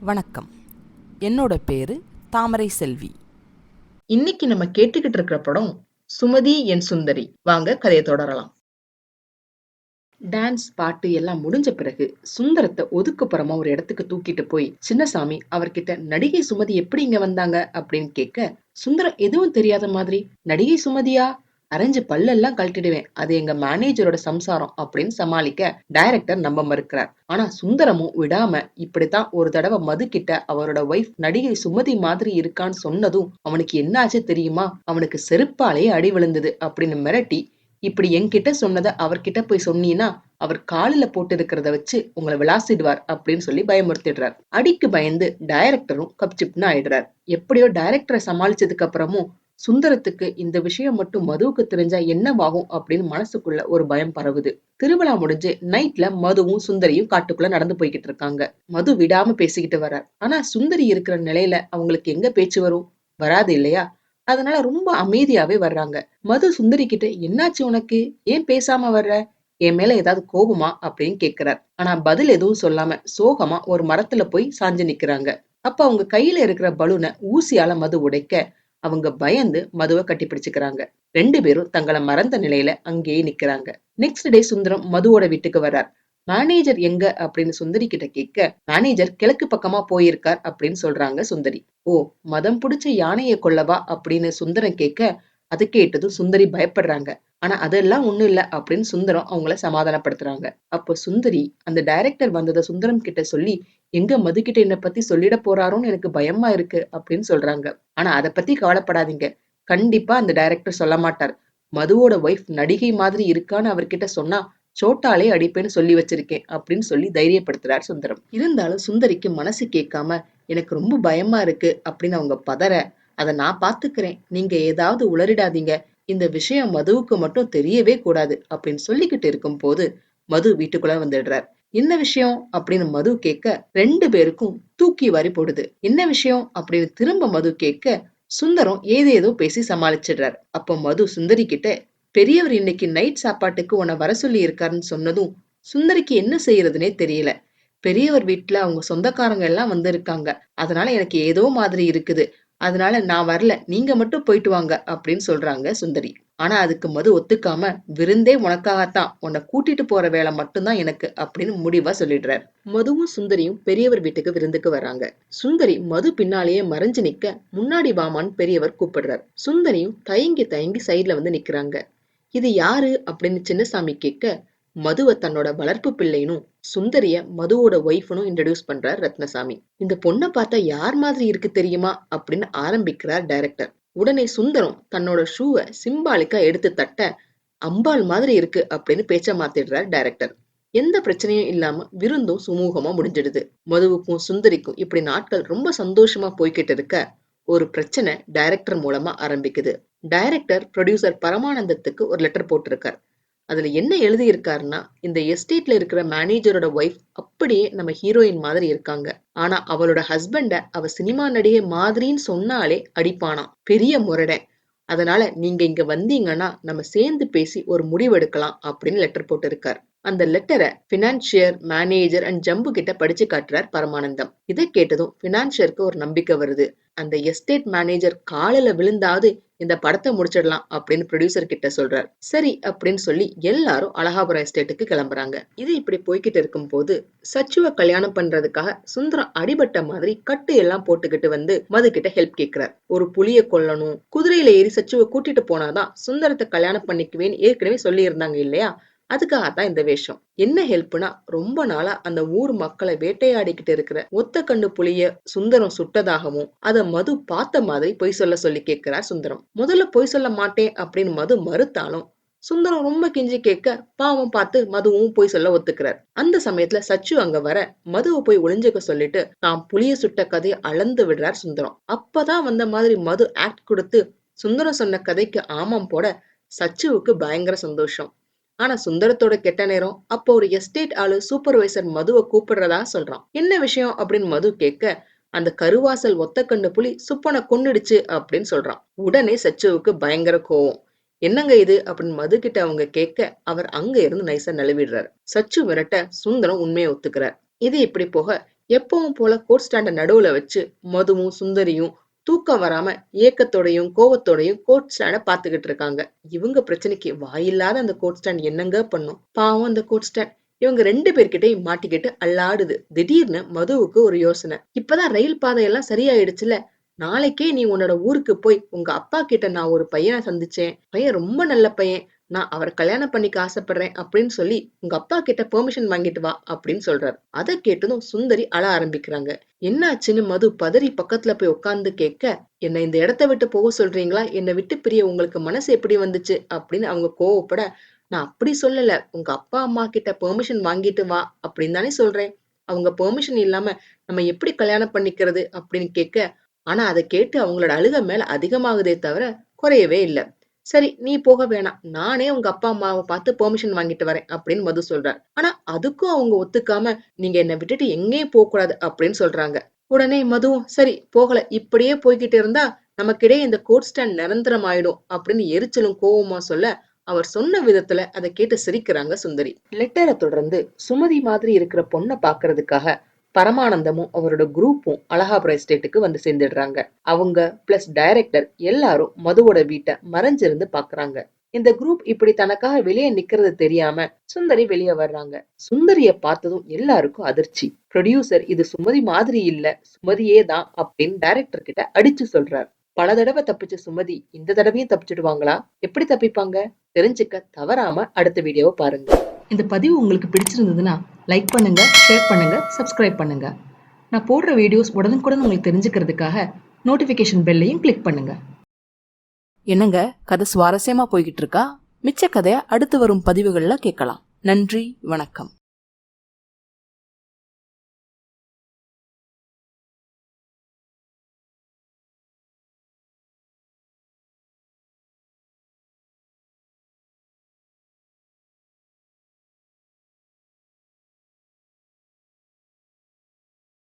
வணக்கம். என்னோட பேரு தாமரை செல்வி. இன்னைக்கு நம்ம கேட்டுக்கிட்டு இருக்கிற படம் சுமதி என் சுந்தரி. வாங்க கதையை தொடரலாம். டான்ஸ் பாட்டு எல்லாம் முடிஞ்ச பிறகு சுந்தரத்தை ஒதுக்குப்புறமா ஒரு இடத்துக்கு தூக்கிட்டு போய் சின்னசாமி அவர்கிட்ட நடிகை சுமதி எப்படி இங்க வந்தாங்க? அப்படின்னு கேட்க சுந்தரம் எதுவும் தெரியாத மாதிரி நடிகை சுமதியா? அரைஞ்சு பல்லெல்லாம் கழட்டிடுவேன். அது எங்க மேனேஜரோட சம்சாரம் அப்படின்னு சமாளிக்க டைரக்டர் நம்ப மறுக்கிறார். ஆனா சுந்தரமும் விடாம இப்படித்தான் ஒரு தடவை மது கிட்ட அவரோட ஒய்ஃப் நடிகை சுமதி மாதிரி இருக்கான்னு சொன்னதும் அவனுக்கு என்னாச்சு தெரியுமா? அவனுக்கு செருப்பாலேயே அடி விழுந்தது அப்படின்னு மிரட்டி இப்படி என்கிட்ட சொன்னதை அவர்கிட்ட போய் சொன்னீன்னா அவர் காலில போட்டு இருக்கிறத வச்சு உங்களை விளாசிடுவார் அப்படின்னு சொல்லி பயமுறுத்திடுறார். அடிக்கு பயந்து டைரக்டரும் கப்சிப்னு ஆயிடுறார். எப்படியோ டைரக்டரை சமாளிச்சதுக்கு அப்புறமும் சுந்தரத்துக்கு இந்த விஷயம் மட்டும் மதுவுக்கு தெரிஞ்சா என்னவாகும் அப்படின்னு மனசுக்குள்ள ஒரு பயம் பரவுது. திருவிழா முடிஞ்சு நைட்ல மதுவும் சுந்தரியும் காட்டுக்குள்ள நடந்து போய்கிட்டு இருக்காங்க. மது விடாம பேசிக்கிட்டு வர்றார். ஆனா சுந்தரி இருக்கிற நிலையில அவங்களுக்கு எங்க பேச்சு வரும்? வராது இல்லையா? அதனால ரொம்ப அமைதியாவே வர்றாங்க. மது சுந்தரி கிட்ட என்னாச்சு உனக்கு? ஏன் பேசாம வர்ற? என் மேல ஏதாவது கோபமா அப்படின்னு கேக்குறார். ஆனா பதில் எதுவும் சொல்லாம சோகமா ஒரு மரத்துல போய் சாஞ்சு நிக்கிறாங்க. அப்ப அவங்க கையில இருக்கிற பலூனை ஊசியால மது உடைக்க அவங்க பயந்து மதுவை கட்டிப்பிடிச்சுக்கிறாங்க ரெண்டு பேரும் தங்களை மறந்த நிலையில அங்கேயே நிக்கிறாங்க. நெக்ஸ்ட் டே சுந்தரம் மதுவோட வீட்டுக்கு வர்றார். மேனேஜர் எங்க? அப்படின்னு சுந்தரி கிட்ட கேட்க மேனேஜர் கிழக்கு பக்கமா போயிருக்கார் அப்படின்னு சொல்றாங்க சுந்தரி. ஓ மதம் பிடிச்ச யானையை கொல்லவா? அப்படின்னு சுந்தரம் கேட்க அது கேட்டதும் சுந்தரி பயப்படுறாங்க. ஆனா அதெல்லாம் ஒண்ணும் இல்ல அப்படின்னு சுந்தரம் அவங்கள சமாதானப்படுத்துறாங்க. அப்போ சுந்தரி அந்த டைரக்டர் வந்ததை சுந்தரம் கிட்ட சொல்லி எங்க மதுக்கிட்ட என்னை என்ன பத்தி சொல்லிட போறாரோன்னு எனக்கு பயமா இருக்கு அப்படின்னு சொல்றாங்க. ஆனா அதை பத்தி கவலைப்படாதீங்க. கண்டிப்பா அந்த டைரக்டர் சொல்ல மாட்டார். மதுவோட ஒய்ஃப் நடிகை மாதிரி இருக்கான்னு அவர்கிட்ட சொன்னா சோட்டாலே அடிப்பேன்னு சொல்லி வச்சிருக்கேன் அப்படின்னு சொல்லி தைரியப்படுத்துறார் சுந்தரம். இருந்தாலும் சுந்தரிக்கு மனசு கேட்காம எனக்கு ரொம்ப பயமா இருக்கு அப்படின்னு அவங்க பதற அதை நான் பாத்துக்கிறேன். நீங்க ஏதாவது உளறிடாதீங்க. இந்த விஷயம் மதுவுக்கு மட்டும் தெரியவே கூடாது அப்படின்னு சொல்லிக்கிட்டு இருக்கும் போது மது வீட்டுக்குள்ள வந்துடுறார். என்ன விஷயம் அப்படின்னு மது கேட்க ரெண்டு பேருக்கும் தூக்கி வாரி போடுது. என்ன விஷயம் அப்படின்னு திரும்ப மது கேட்க சுந்தரம் ஏதேதோ பேசி சமாளிச்சிடுறார். அப்போ மது சுந்தரி கிட்ட பெரியவர் இன்னைக்கு நைட் சாப்பாட்டுக்கு உன்னை வர சொல்லி இருக்காருன்னு சொன்னதும் சுந்தரிக்கு என்ன செய்யறதுனே தெரியல. பெரியவர் வீட்டுல அவங்க சொந்தக்காரங்க எல்லாம் வந்திருக்காங்க அதனால எனக்கு ஏதோ மாதிரி இருக்குது. அதனால நான் வரல நீங்க மட்டும் போயிட்டு வாங்க அப்படின்னு சொல்றாங்க சுந்தரி. ஆனா அதுக்கு மது ஒத்துக்காம விருந்தே உனக்காகத்தான் உன்னை கூட்டிட்டு போற வேலை மட்டும்தான் எனக்கு அப்படின்னு முடிவா சொல்லிடுறார். மதுவும் சுந்தரியும் பெரியவர் வீட்டுக்கு விருந்துக்கு வராங்க. சுந்தரி மது பின்னாலேயே மறைஞ்சு நிக்க முன்னாடி வாமான்னு பெரியவர் கூப்பிடுறார். சுந்தரியும் தயங்கி தயங்கி சைட்ல வந்து நிக்கிறாங்க. இது யாரு? அப்படின்னு சின்னசாமி கேட்க மதுவை தன்னோட வளர்ப்பு பிள்ளைனும் சுந்தரிய மதுவோட ஒய்ஃபுனும் இன்ட்ரடியூஸ் பண்றார் ரத்னசாமி. இந்த பொண்ணை பார்த்தா யார் மாதிரி இருக்கு தெரியுமா? அப்படின்னு ஆரம்பிக்கிறார் டைரக்டர் உடனே சுந்தரம் தன்னோட ஷூவை சிம்பாலிக்கா எடுத்து தட்ட அம்பாள் மாதிரி இருக்கு அப்படின்னு பேச்ச மாத்திடுறார் டைரக்டர் எந்த பிரச்சனையும் இல்லாம விருந்தும் சுமூகமா முடிஞ்சிடுது. மதுவுக்கும் சுந்தரிக்கும் இப்படி நாட்கள் ரொம்ப சந்தோஷமா போய்கிட்டு இருக்க ஒரு பிரச்சனை டைரக்டர் மூலமா ஆரம்பிக்குது. டைரக்டர் ப்ரொடியூசர் பரமானந்தத்துக்கு ஒரு லெட்டர் போட்டிருக்கார். அதுல என்ன எழுதியிருக்காருன்னா இந்த எஸ்டேட்ல இருக்கிற மேனேஜரோட ஒய்ஃப் அப்படியே நம்ம ஹீரோயின் மாதிரி இருக்காங்க. ஆனா அவளோட ஹஸ்பண்ட அவ சினிமா நடிகை மாதிரின்னு சொன்னாலே அடிப்பானாம். பெரிய முரடை. அதனால நீங்க இங்க வந்தீங்கன்னா நம்ம சேர்ந்து பேசி ஒரு முடிவெடுக்கலாம் அப்படின்னு லெட்டர் போட்டிருக்கார். அந்த லெட்டரை பினான்சியர் மேனேஜர் அண்ட் ஜம்பு கிட்ட படிச்சு காட்டுறார் பரமானந்தம். இதை கேட்டதும் பினான்சியருக்கு ஒரு நம்பிக்கை வருது. அந்த எஸ்டேட் மேனேஜர் காலில விழுந்தாவது இந்த படத்தை முடிச்சிடலாம் அப்படின்னு ப்ரொடியூசர் கிட்ட சொல்றார். சரி அப்படின்னு சொல்லி எல்லாரும் அழகாபுரம் எஸ்டேட்டுக்கு கிளம்புறாங்க. இது இப்படி போய்கிட்டு இருக்கும் போது சச்சுவ கல்யாணம் பண்றதுக்காக சுந்தரம் அடிபட்ட மாதிரி கட்டு எல்லாம் போட்டுக்கிட்டு வந்து மது கிட்ட ஹெல்ப் கேட்கிறார் ஒரு புலிய கொல்லணும் குதிரையில ஏறி சச்சுவ கூட்டிட்டு போனாதான் சுந்தரத்தை கல்யாணம் பண்ணிக்குவேன்னு ஏற்கனவே சொல்லி இருந்தாங்க இல்லையா? அதுக்காக தான் இந்த வேஷம். என்ன ஹெல்ப்னா ரொம்ப நாளா அந்த ஊர் மக்களை வேட்டையாடிக்கிட்டு இருக்கிற ஒத்த கண்டு புலிய சுந்தரம் சுட்டதாகவும் அத மது பார்த்த மாதிரி பொய் சொல்ல சொல்லி கேட்கிறார் சுந்தரம். முதல்ல பொய் சொல்ல மாட்டேன் அப்படின்னு மது மறுத்தாலும் சுந்தரம் ரொம்ப கெஞ்சி கேட்க பாவம் பார்த்து மதுவும் போய் சொல்ல ஒத்துக்கிறார். அந்த சமயத்துல சச்சு அங்க வர மதுவை போய் ஒளிஞ்சுக்க சொல்லிட்டு தான் புளிய சுட்ட கதையை அளந்து விடுறார் சுந்தரம். அப்பதான் வந்த மாதிரி மது ஆக்ட் கொடுத்து சுந்தரம் சொன்ன கதைக்கு ஆமாம் போட சச்சுவுக்கு பயங்கர சந்தோஷம். ஆனா சுந்தரத்தோட கெட்ட நேரம் அப்போ ஒரு எஸ்டேட் ஆளு சூப்பர்வைசர் மதுவை கூப்பிடுறதா சொல்றான். என்ன விஷயம் அப்படின்னு மது கேட்க அந்த கருவாசல் ஒத்த கண்ணு புலி சுப்பனை கொன்னுடுச்சு அப்படின்னு சொல்றான். உடனே சச்சுவுக்கு பயங்கர கோவம். என்னங்க இது அப்படின்னு மது கிட்ட அவங்க கேட்க அவர் அங்க இருந்து நைசா நழுவிடுறாரு. சச்சு மிரட்ட சுந்தரம் உண்மையை ஒத்துக்கிறார். இது இப்படி போக எப்பவும் போல கோட் ஸ்டாண்ட நடுவுல வச்சு மதுவும் சுந்தரியும் தூக்கம் வராம ஏக்கத்தோடையும் கோவத்தோடையும் கோட் ஸ்டாண்ட பாத்துக்கிட்டு இருக்காங்க. இவங்க பிரச்சனைக்கு வாயில்லாத அந்த கோட் ஸ்டாண்ட் என்னங்க பண்ணும்? பாவம் அந்த கோட் ஸ்டாண்ட் இவங்க ரெண்டு பேர்கிட்டயும் மாட்டிக்கிட்டு அல்லாடுது. திடீர்னு மதுவுக்கு ஒரு யோசனை. இப்பதான் ரயில் பாதையெல்லாம் சரியாயிடுச்சுல. நாளைக்கே நீ உன்னோட ஊருக்கு போய் உங்க அப்பா கிட்ட நான் ஒரு பையனை சந்திச்சேன். பையன் ரொம்ப நல்ல பையன். நான் அவரை கல்யாணம் பண்ணிக்க ஆசைப்படுறேன் அப்படின்னு சொல்லி உங்க அப்பா கிட்ட பெர்மிஷன் வாங்கிட்டு வா அப்படின்னு சொல்றாரு. அதை கேட்டதும் சுந்தரி அழ ஆரம்பிக்கிறாங்க. என்னாச்சுன்னு மது பதறி பக்கத்துல போய் உட்கார்ந்து கேட்க என்னை இந்த இடத்த விட்டு போக சொல்றீங்களா? என்னை விட்டு பிரிய உங்களுக்கு மனசு எப்படி வந்துச்சு? அப்படின்னு அவங்க கோவப்பட நான் அப்படி சொல்லல. உங்க அப்பா அம்மா கிட்ட பெர்மிஷன் வாங்கிட்டு வா அப்படின்னு தானே சொல்றேன். அவங்க பெர்மிஷன் இல்லாம நம்ம எப்படி கல்யாணம் பண்ணிக்கிறது? அப்படின்னு கேட்க ஆனா அதை கேட்டு அவங்களோட அழுக மேல அதிகமாகுதே தவிர குறையவே இல்ல. சரி நீ போக வேணாம். நானே உங்க அப்பா அம்மாவை பார்த்து பெர்மிஷன் வாங்கிட்டு வரேன் அப்படின்னு மது சொல்றார். ஆனா அதுக்கும் அவங்க ஒத்துக்காம நீங்க என்னை விட்டுட்டு எங்கேயும் போக கூடாது அப்படின்னு சொல்றாங்க. உடனே மதுவும் சரி போகல. இப்படியே போய்கிட்டு இருந்தா நமக்கிடையே இந்த கோட் ஸ்டாண்ட் நிரந்தரம் ஆயிடும் அப்படின்னு எரிச்சலும் கோவமா சொல்ல அவர் சொன்ன விதத்துல அதை கேட்டு சிரிக்கிறாங்க சுந்தரி. லெட்டரை தொடர்ந்து சுமதி மாதிரி இருக்கிற பொண்ணை பாக்குறதுக்காக பரமானந்தமும் அவரோட குரூப்பும் அலகாபுரம் எஸ்டேட்டுக்கு வந்து சேர்ந்துடுறாங்க. அவங்க பிளஸ் டைரக்டர் எல்லாரும் மதுவோட வீட்டை மறைஞ்சிருந்து பாக்குறாங்க. இந்த குரூப் இப்படி தனக்காக வெளியே நிக்கிறது தெரியாம சுந்தரி வெளியே வர்றாங்க. சுந்தரிய பார்த்ததும் எல்லாருக்கும் அதிர்ச்சி. ப்ரொடியூசர் இது சுமதி மாதிரி இல்ல சுமதியே தான் அப்படின்னு டைரக்டர் கிட்ட அடிச்சு சொல்றார். பல தடவை தப்பிச்ச சுமதி இந்த தடவையும் தப்பிச்சிடுவாங்களா? எப்படி தப்பிப்பாங்க? தெரிஞ்சுக்க தவறாம அடுத்த வீடியோவை பாருங்க. இந்த பதிவு உங்களுக்கு பிடிச்சிருந்ததுன்னா லைக் பண்ணுங்க ஷேர் பண்ணுங்க சப்ஸ்கிரைப் பண்ணுங்க. நான் போடுற வீடியோஸ் உடனுக்குடன் உங்களுக்கு தெரிஞ்சுக்கிறதுக்காக நோட்டிஃபிகேஷன் பெல்லையும் கிளிக் பண்ணுங்க. என்னங்க கதை சுவாரஸ்யமா போய்கிட்டு இருக்கா? மிச்ச கதையை அடுத்து வரும் பதிவுகளில் கேட்கலாம். நன்றி வணக்கம்.